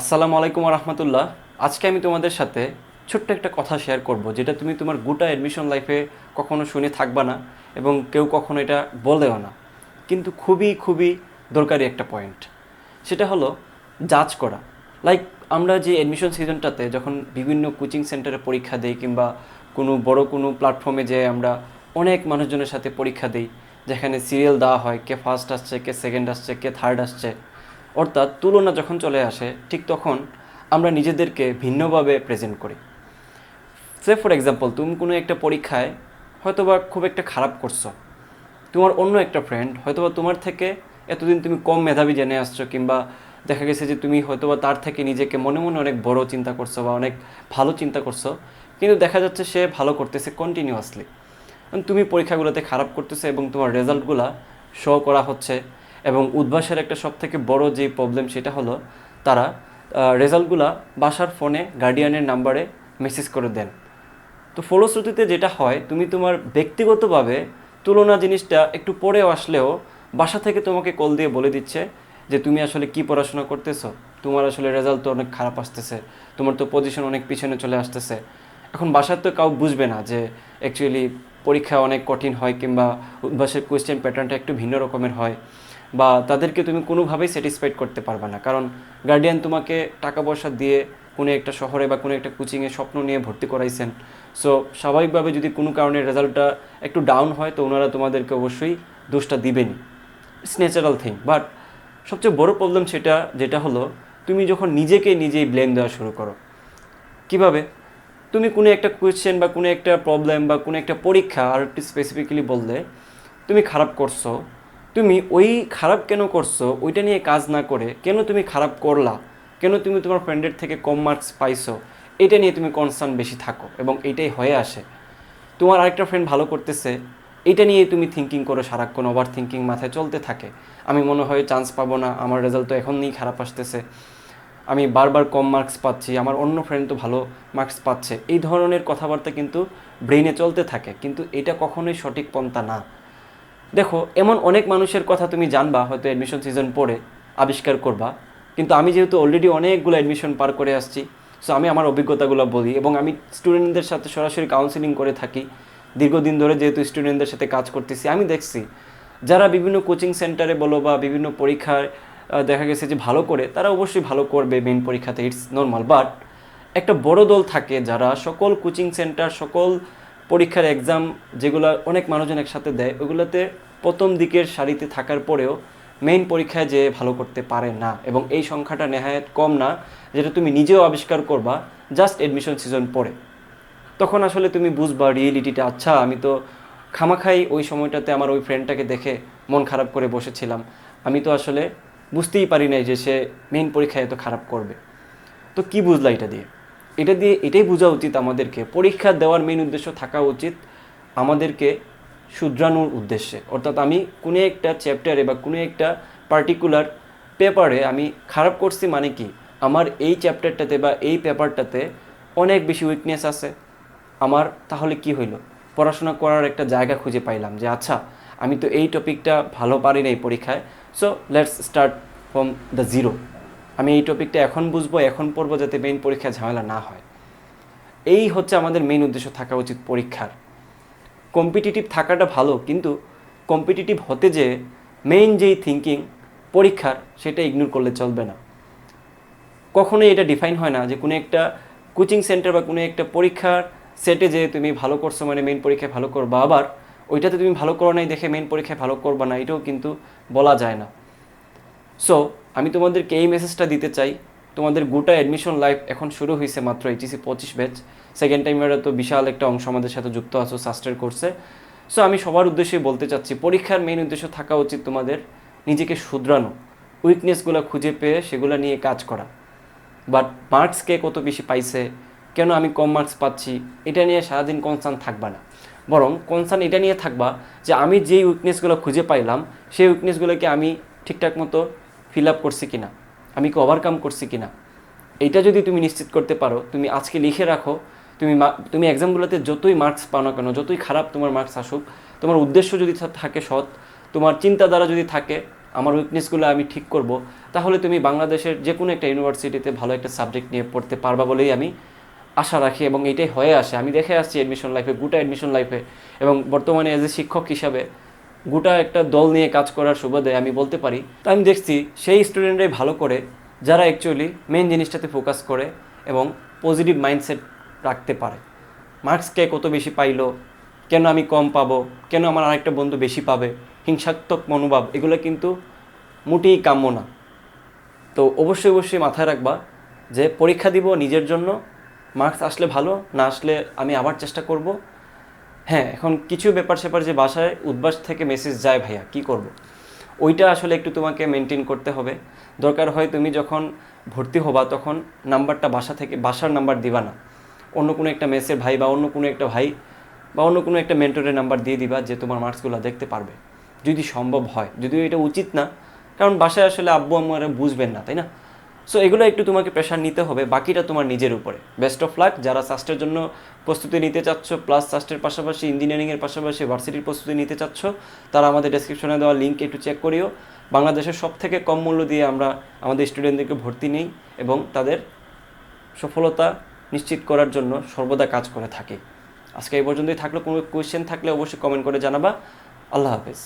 আসসালামু আলাইকুম রহমতুল্লাহ আজকে আমি তোমাদের সাথে ছোট্ট একটা কথা শেয়ার করব, যেটা তুমি তোমার গোটা অ্যাডমিশন লাইফে কখনো শুনে থাকবা না এবং কেউ কখনো এটা বলেও না। কিন্তু খুবই খুবই দরকারি একটা পয়েন্ট সেটা হলো জাজ করা। লাইক আমরা যে অ্যাডমিশন সিজনটাতে যখন বিভিন্ন কোচিং সেন্টারে পরীক্ষা দেই কিংবা কোনো বড় কোনো প্ল্যাটফর্মে যে আমরা অনেক মানুষজনের সাথে পরীক্ষা দিই, যেখানে সিরিয়াল দেওয়া হয়, কে ফার্স্ট আসছে, কে সেকেন্ড আসছে, কে থার্ড আসছে। অর্থাৎ তুলনা যখন চলে আসে, ঠিক তখন আমরা নিজেদেরকে ভিন্নভাবে প্রেজেন্ট করি। সে ফর এক্সাম্পল তুমি কোনো একটা পরীক্ষায় হয়তোবা খুব একটা খারাপ করছ। তোমার অন্য একটা ফ্রেন্ড হয়তোবা তোমার থেকে এতদিন তুমি কম মেধাবী জেনে আসছো কিংবা দেখা গেছে যে তুমি হয়তোবা তার থেকে নিজেকে মনে মনে অনেক বড় চিন্তা করছ বা অনেক ভালো চিন্তা করছ, কিন্তু দেখা যাচ্ছে সে ভালো করতেছে কন্টিনিউয়াসলি তুমি পরীক্ষাগুলোতে খারাপ করতেছে এবং তোমার রেজাল্টগুলা শো করা হচ্ছে এবং উদ্ভাসের একটা সব থেকে বড় যে প্রবলেম সেটা হলো তারা রেজাল্টগুলা বাসার ফোনে গার্ডিয়ানের নাম্বারে মেসেজ করে দেন। তো ফলশ্রুতিতে যেটা হয়, তুমি তোমার ব্যক্তিগতভাবে তুলনা জিনিসটা একটু পরেও আসলেও বাসা থেকে তোমাকে কল দিয়ে বলে দিচ্ছে যে তুমি আসলে কি পড়াশোনা করতেছো? তোমার আসলে রেজাল্ট তো অনেক খারাপ আসতেছে। তোমার তো পজিশন অনেক পিছনে চলে আসতেছে। এখন বাসার তো কাউ বুঝবে না যে অ্যাকচুয়ালি পরীক্ষা অনেক কঠিন হয় কিংবা উদ্ভাসের কোয়েশ্চেন প্যাটার্নটা একটু ভিন্ন রকমের হয়। বা তাদেরকে তুমি কোনোভাবেই স্যাটিসফাইড করতে পারবে না। কারণ গার্ডিয়ান তোমাকে টাকা পয়সা দিয়ে কোনো একটা শহরে বা কোনো একটা কোচিংয়ে স্বপ্ন নিয়ে ভর্তি করাইছেন। সো স্বাভাবিকভাবে যদি কোনো কারণে রেজাল্টটা একটু ডাউন হয়, তো ওনারা তোমাদেরকে অবশ্যই দোষটা দিবেনই। ইটস ন্যাচারাল থিং বাট সবচেয়ে বড় প্রবলেম সেটা, যেটা হলো, তুমি যখন নিজেকে নিজেই ব্লেম দেওয়া শুরু করো। কীভাবে? তুমি কোনো একটা কোয়েশ্চেন বা কোনো একটা প্রবলেম বা কোনো একটা পরীক্ষা আর একটু স্পেসিফিক্যালি বললে, তুমি খারাপ করছ তুমি ওই খারাপ কেন করছ? ওইটা নিয়ে কাজ না করে কেন তুমি খারাপ করলা? কেন তুমি তোমার ফ্রেন্ডের থেকে কম মার্কস পাইছো? এটা নিয়ে তুমি কনসার্ন বেশি থাকো এবং এইটাই হয়ে আসে। তোমার আরেকটা ফ্রেন্ড ভালো করতেছে, এটা নিয়ে তুমি থিঙ্কিং করো সারাক্ষণ ওভার থিঙ্কিং মাথায় চলতে থাকে। আমি মনে হয় চান্স পাবো না, আমার রেজাল্ট তো এখন নিয়েই খারাপ আসতেছে। আমি বারবার কম মার্কস পাচ্ছি, আমার অন্য ফ্রেন্ড তো ভালো মার্কস পাচ্ছে। এই ধরনের কথাবার্তা কিন্তু ব্রেইনে চলতে থাকে, কিন্তু এটা কখনোই সঠিক পন্থা না। দেখো এমন অনেক মানুষের কথা তুমি জানবা হয়তো অ্যাডমিশন সিজন পড়ে আবিষ্কার করবা কিন্তু আমি যেহেতু অলরেডি অনেকগুলো অ্যাডমিশন পার করে আসছি সো আমি আমার অভিজ্ঞতাগুলো বলি এবং আমি স্টুডেন্টদের সাথে সরাসরি কাউন্সিলিং করে থাকি। দীর্ঘদিন ধরে যেহেতু স্টুডেন্টদের সাথে কাজ করতেছি আমি দেখছি যারা বিভিন্ন কোচিং সেন্টারে বলো বা বিভিন্ন পরীক্ষায় আহ, দেখা গেছে যে ভালো করে তারা অবশ্যই ভালো করবে মেইন পরীক্ষাতে ইটস নর্মাল বাট একটা বড় দল থাকে যারা সকল কোচিং সেন্টার সকল পরীক্ষার এক্সাম যেগুলো অনেক মানুষজন একসাথে দেয়, ওগুলোতে প্রথম দিকের সারিতে থাকার পরেও মেইন পরীক্ষায় যে ভালো করতে পারে না এবং এই সংখ্যাটা নেহায়ত কম না, যেটা তুমি নিজেও আবিষ্কার করবা জাস্ট এডমিশন সিজন পরে। তখন আসলে তুমি বুঝবা রিয়েলিটিটা আচ্ছা আমি তো খামাখাই ওই সময়টাতে আমার ওই ফ্রেন্ডটাকে দেখে মন খারাপ করে বসেছিলাম। আমি তো আসলে বুঝতেই পারি নাই যে সে মেইন পরীক্ষায় এত খারাপ করবে। তো কি বুঝলা এটা দিয়ে? এটা দিয়ে এটাই বোঝা উচিত আমাদেরকে। পরীক্ষা দেওয়ার মেইন উদ্দেশ্য থাকা উচিত আমাদেরকে শুধরানোর উদ্দেশ্যে। অর্থাৎ আমি কোনো একটা চ্যাপ্টারে বা কোনো একটা পার্টিকুলার পেপারে আমি খারাপ করছি মানে কি? আমার এই চ্যাপ্টারটাতে বা এই পেপারটাতে অনেক বেশি উইকনেস আছে। আমার তাহলে কি হইল? পড়াশোনা করার একটা জায়গা খুঁজে পাইলাম যে আচ্ছা আমি তো এই টপিকটা ভালো পারি না এই পরীক্ষায় so let's start from the zero আমি এই টপিকটা এখন বুঝব, এখন পড়ব যাতে মেইন পরীক্ষায় ঝামেলা না হয়। এই হচ্ছে আমাদের মেইন উদ্দেশ্য থাকা উচিত পরীক্ষার। কম্পিটিটিভ থাকাটা ভালো, কিন্তু কম্পিটিটিভ হতে যে মেইন যেই থিঙ্কিং পরীক্ষার, সেটা ইগনোর করলে চলবে না। কখনোই এটা ডিফাইন হয় না যে কোনো একটা কোচিং সেন্টার বা কোনো একটা পরীক্ষার সেটে যে তুমি ভালো করছ মানে মেইন পরীক্ষায় ভালো করবা আবার, ওইটাতে তুমি ভালো করো নাই দেখে মেইন পরীক্ষায় ভালো করবা না, এটাও কিন্তু বলা যায় না। সো আমি তোমাদেরকে এই মেসেজটা দিতে চাই? তোমাদের গোটা অ্যাডমিশন লাইফ এখন শুরু হয়েছে মাত্র এইচএসি পঁচিশ ব্যাচ সেকেন্ড টাইমের তো বিশাল একটা অংশ আমাদের সাথে যুক্ত আছো সাস্টের কোর্সে সো আমি সবার উদ্দেশ্যে বলতে চাচ্ছি, পরীক্ষার মেইন উদ্দেশ্য থাকা উচিত তোমাদের নিজেকে শুধরানো। উইকনেসগুলো খুঁজে পেয়ে সেগুলো নিয়ে কাজ করা। বাট মার্কস কে কত বেশি পাইছে? কেন আমি কম মার্কস পাচ্ছি? এটা নিয়ে সারাদিন কনসার্ন থাকবা না। বরং কনসার্ন এটা নিয়ে থাকবা যে আমি যেই উইকনেসগুলো খুঁজে পাইলাম, সেই উইকনেসগুলোকে আমি ঠিকঠাক মতো ফিল আপ করছি কিনা? আমি কি ওভারকাম করছি কিনা? এইটা যদি তুমি নিশ্চিত করতে পারো, তুমি আজকে লিখে রাখো, তুমি তুমি এক্সামগুলোতে যতই মার্কস পাও না কেন, যতই খারাপ তোমার মার্কস আসুক, তোমার উদ্দেশ্য যদি থাকে সৎ, তোমার চিন্তাধারা যদি থাকে, আমার উইকনেসগুলো আমি ঠিক করব, তাহলে তুমি বাংলাদেশের যে কোনো একটা ইউনিভার্সিটিতে ভালো একটা সাবজেক্ট নিয়ে পড়তে পারবা বলেই আমি আশা রাখি এবং এটাই হয়ে আসে। আমি দেখে আসছি অ্যাডমিশন লাইফে গোটা অ্যাডমিশন লাইফে এবং বর্তমানে এজ এ শিক্ষক হিসাবে গোটা একটা দল নিয়ে কাজ করার সুবাদে আমি বলতে পারি, তো আমি দেখছি সেই স্টুডেন্টরাই ভালো করে, যারা অ্যাকচুয়ালি মেন জিনিসটাতে ফোকাস করে এবং পজিটিভ মাইন্ডসেট রাখতে পারে। মার্কস কে কত বেশি পাইলো, কেন আমি কম পাবো, কেন আমার আরেকটা বন্ধু বেশি পাবে, হিংসাত্মক মনোভাব, এগুলো কিন্তু মোটেই কাম্য না। তো অবশ্যই অবশ্যই মাথায় রাখবা যে পরীক্ষা দিব নিজের জন্য মার্কস আসলে ভালো, না আসলে আমি আবার চেষ্টা করব। হ্যাঁ এখন কিছু ব্যাপার স্যাপার যে বাসায় উদ্বাস থেকে মেসেজ যায় ভাইয়া, কি করব। ওইটা আসলে একটু তোমাকে মেনটেন করতে হবে। দরকার হয় তুমি যখন ভর্তি হবা তখন নাম্বারটা বাসা থেকে, বাসার নাম্বার দিবা না। অন্য কোনো একটা মেসের ভাই বা অন্য কোনো একটা ভাই বা অন্য কোনো একটা মেন্টরের নাম্বার দিয়ে দিবা যে তোমার মার্কসগুলো দেখতে পারবে। যদি সম্ভব হয়, যদিও এটা উচিত না, কারণ বাসায় আসলে আব্বু আম্মারা বুঝবেন না, তাই না? সো এগুলো একটু তোমাকে প্রেশার নিতে হবে, বাকিটা তোমার নিজের উপরে। বেস্ট অফ লাক যারা সাস্টের জন্য প্রস্তুতি নিতে চাচ্ছ প্লাস সাস্টের পাশাপাশি ইঞ্জিনিয়ারিংয়ের পাশাপাশি ভার্সিটির প্রস্তুতি নিতে চাচ্ছ, তারা আমাদের ডেসক্রিপশনে দেওয়া লিঙ্ক একটু চেক করিও। বাংলাদেশের সব থেকে কম মূল্য দিয়ে আমরা আমাদের স্টুডেন্টদেরকে ভর্তি নেই এবং তাদের সফলতা নিশ্চিত করার জন্য সর্বদা কাজ করে থাকি। আজকে এই পর্যন্তই থাকল। কোনো কোয়েশ্চেন থাকলে অবশ্যই কমেন্ট করে জানাবা। আল্লাহ হাফেজ।